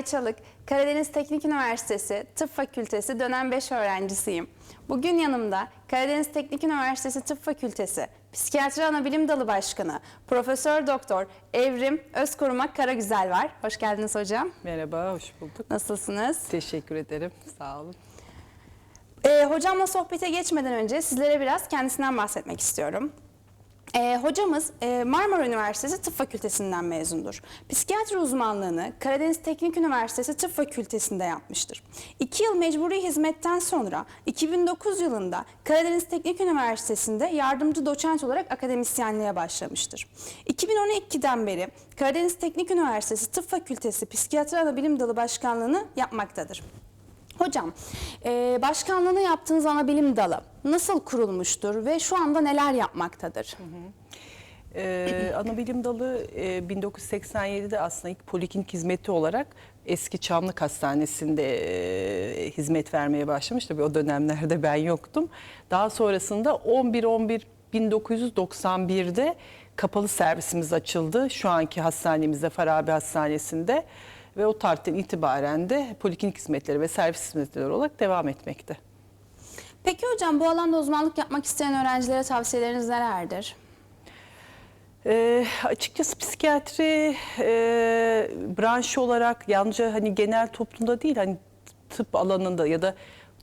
Derya Çalık, Karadeniz Teknik Üniversitesi Tıp Fakültesi dönem 5 öğrencisiyim. Bugün yanımda Karadeniz Teknik Üniversitesi Tıp Fakültesi Psikiyatri Anabilim Dalı Başkanı Profesör Doktor Evrim Özkorumak Karagüzel var. Hoş geldiniz hocam. Merhaba, hoş bulduk. Nasılsınız? Teşekkür ederim, sağ olun. Ee, hocamla sohbete geçmeden önce sizlere biraz kendisinden bahsetmek istiyorum. Ee, hocamız e, Marmara Üniversitesi Tıp Fakültesinden mezundur. Psikiyatri uzmanlığını Karadeniz Teknik Üniversitesi Tıp Fakültesi'nde yapmıştır. İki yıl mecburi hizmetten sonra 2009 yılında Karadeniz Teknik Üniversitesi'nde yardımcı doçent olarak akademisyenliğe başlamıştır. 2012'den beri Karadeniz Teknik Üniversitesi Tıp Fakültesi Psikiyatri Anabilim Dalı Başkanlığını yapmaktadır. Hocam, e, başkanlığını yaptığınız anabilim dalı nasıl kurulmuştur ve şu anda neler yapmaktadır? Ee, Anabilim dalı e, 1987'de aslında ilk poliklinik hizmeti olarak eski Çamlık Hastanesi'nde e, hizmet vermeye başlamış. Tabii o dönemlerde ben yoktum. Daha sonrasında 11-11 1991'de kapalı servisimiz açıldı. Şu anki hastanemizde Farabi Hastanesi'nde ve o tarihten itibaren de poliklinik hizmetleri ve servis hizmetleri olarak devam etmekte. Peki hocam bu alanda uzmanlık yapmak isteyen öğrencilere tavsiyeleriniz nelerdir? Ee, açıkçası psikiyatri e, branşı olarak yalnızca hani genel toplumda değil hani tıp alanında ya da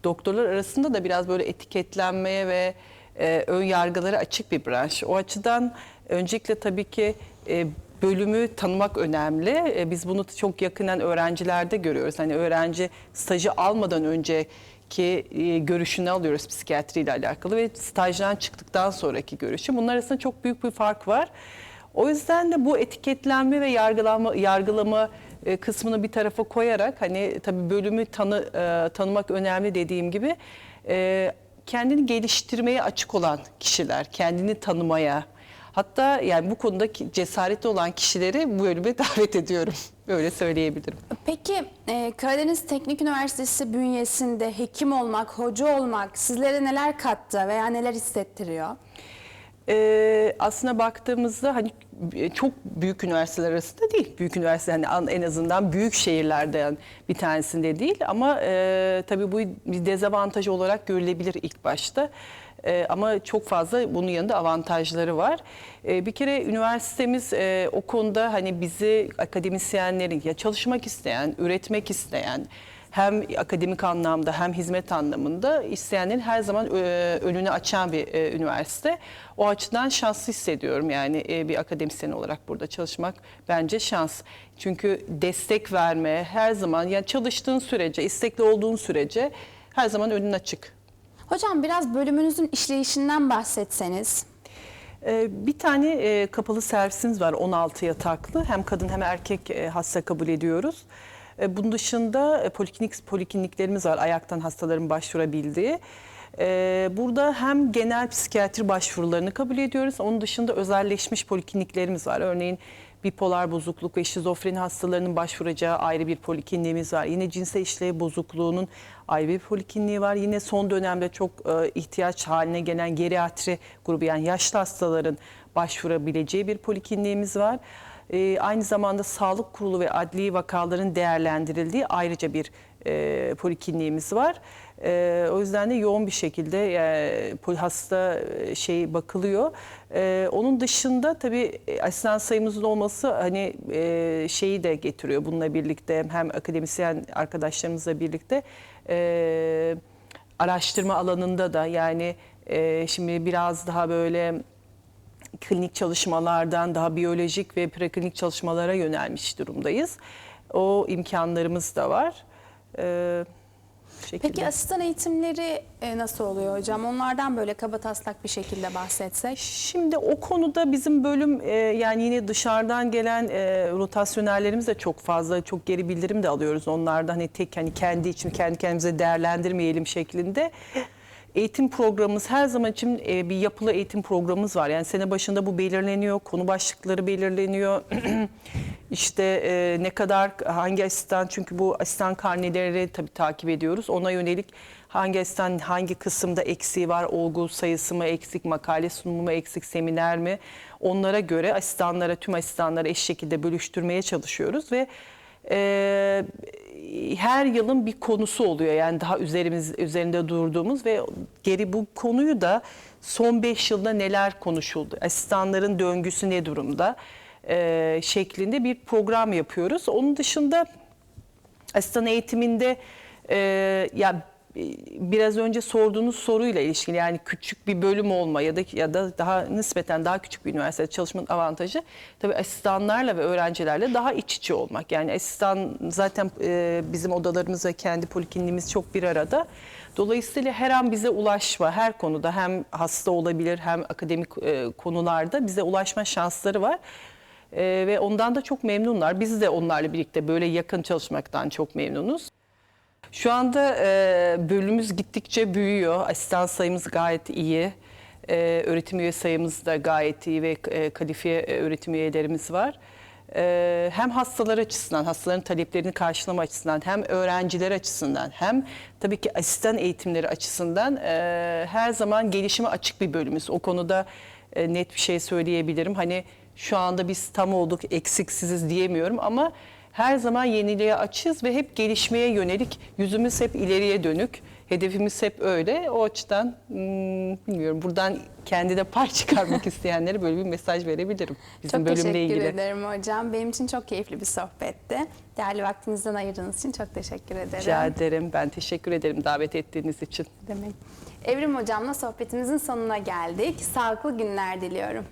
doktorlar arasında da biraz böyle etiketlenmeye ve e, ön yargılara açık bir branş. O açıdan öncelikle tabii ki e, bölümü tanımak önemli. E, biz bunu çok yakından öğrencilerde görüyoruz. Hani öğrenci stajı almadan önce ki e, görüşünü alıyoruz psikiyatri ile alakalı ve stajdan çıktıktan sonraki görüşü. Bunlar arasında çok büyük bir fark var. O yüzden de bu etiketlenme ve yargılama yargılama e, kısmını bir tarafa koyarak hani tabii bölümü tanı e, tanımak önemli dediğim gibi kendini geliştirmeye açık olan kişiler, kendini tanımaya hatta yani bu konuda cesaretli olan kişileri bu bölüme davet ediyorum. Öyle söyleyebilirim. Peki e, Karadeniz Teknik Üniversitesi bünyesinde hekim olmak, hoca olmak sizlere neler kattı veya neler hissettiriyor? Ee, aslına baktığımızda hani çok büyük üniversiteler arasında değil. Büyük üniversite an- en azından büyük şehirlerden bir tanesinde değil ama e, tabii bu bir dezavantaj olarak görülebilir ilk başta. E, ama çok fazla bunun yanında avantajları var. E, bir kere üniversitemiz e, o konuda hani bizi akademisyenlerin ya çalışmak isteyen, üretmek isteyen hem akademik anlamda hem hizmet anlamında isteyenlerin her zaman e, önünü açan bir e, üniversite. O açıdan şanslı hissediyorum yani bir akademisyen olarak burada çalışmak bence şans. Çünkü destek verme her zaman yani çalıştığın sürece, istekli olduğun sürece her zaman önün açık. Hocam biraz bölümünüzün işleyişinden bahsetseniz. Ee, Bir tane e, kapalı servisimiz var 16 yataklı. Hem kadın hem erkek e, hasta kabul ediyoruz. E, Bunun dışında poliklinik polikliniklerimiz var ayaktan hastaların başvurabildiği. Burada hem genel psikiyatri başvurularını kabul ediyoruz. Onun dışında özelleşmiş polikliniklerimiz var. Örneğin bipolar bozukluk ve şizofreni hastalarının başvuracağı ayrı bir polikliniğimiz var. Yine cinsel işlev bozukluğunun ayrı bir polikliniği var. Yine son dönemde çok e, ihtiyaç haline gelen geriatri grubu yani yaşlı hastaların başvurabileceği bir polikliniğimiz var. E, aynı zamanda sağlık kurulu ve adli vakaların değerlendirildiği ayrıca bir e, polikliniğimiz var. E, o yüzden de yoğun bir şekilde e, pol- hasta e, şey bakılıyor. E, onun dışında tabii e, asistan sayımızın olması hani e, şeyi de getiriyor bununla birlikte hem akademisyen arkadaşlarımızla birlikte e, araştırma alanında da yani e, şimdi biraz daha böyle klinik çalışmalardan daha biyolojik ve preklinik çalışmalara yönelmiş durumdayız. O imkanlarımız da var. Ee, şekilde. Peki asistan eğitimleri e, nasıl oluyor hocam? Onlardan böyle kaba taslak bir şekilde bahsetsek. Şimdi o konuda bizim bölüm e, yani yine dışarıdan gelen e, rotasyonerlerimiz de çok fazla çok geri bildirim de alıyoruz onlardan hani tek hani kendi için kendi kendimize değerlendirmeyelim şeklinde. Eğitim programımız her zaman için e, bir yapılı eğitim programımız var. Yani sene başında bu belirleniyor, konu başlıkları belirleniyor. işte e, ne kadar hangi asistan çünkü bu asistan karneleri tabii takip ediyoruz. Ona yönelik hangi asistan hangi kısımda eksiği var, olgu sayısı mı eksik, makale sunumu mu eksik, seminer mi? Onlara göre asistanlara, tüm asistanlara eş şekilde bölüştürmeye çalışıyoruz ve e, her yılın bir konusu oluyor. Yani daha üzerimiz üzerinde durduğumuz ve geri bu konuyu da son 5 yılda neler konuşuldu? Asistanların döngüsü ne durumda? e, şeklinde bir program yapıyoruz. Onun dışında asistan eğitiminde e, ya biraz önce sorduğunuz soruyla ilişkili yani küçük bir bölüm olma ya da ya da daha nispeten daha küçük bir üniversitede çalışmanın avantajı tabii asistanlarla ve öğrencilerle daha iç içe olmak. Yani asistan zaten e, bizim odalarımız ve kendi polikliniğimiz çok bir arada. Dolayısıyla her an bize ulaşma her konuda hem hasta olabilir hem akademik e, konularda bize ulaşma şansları var. Ee, ve ondan da çok memnunlar. Biz de onlarla birlikte böyle yakın çalışmaktan çok memnunuz. Şu anda e, bölümümüz gittikçe büyüyor. Asistan sayımız gayet iyi. E, öğretim üye sayımız da gayet iyi ve e, kalifiye e, öğretim üyelerimiz var. E, hem hastalar açısından, hastaların taleplerini karşılama açısından, hem öğrenciler açısından, hem tabii ki asistan eğitimleri açısından e, her zaman gelişime açık bir bölümümüz. O konuda e, net bir şey söyleyebilirim. Hani şu anda biz tam olduk, eksiksiziz diyemiyorum ama her zaman yeniliğe açığız ve hep gelişmeye yönelik yüzümüz hep ileriye dönük. Hedefimiz hep öyle. O açıdan hmm, bilmiyorum buradan kendi de pay çıkarmak isteyenlere böyle bir mesaj verebilirim. Bizim çok bölümle teşekkür ilgili. ederim hocam. Benim için çok keyifli bir sohbetti. Değerli vaktinizden ayırdığınız için çok teşekkür ederim. Rica ederim. Ben teşekkür ederim davet ettiğiniz için. Demek. Evrim hocamla sohbetimizin sonuna geldik. Sağlıklı günler diliyorum.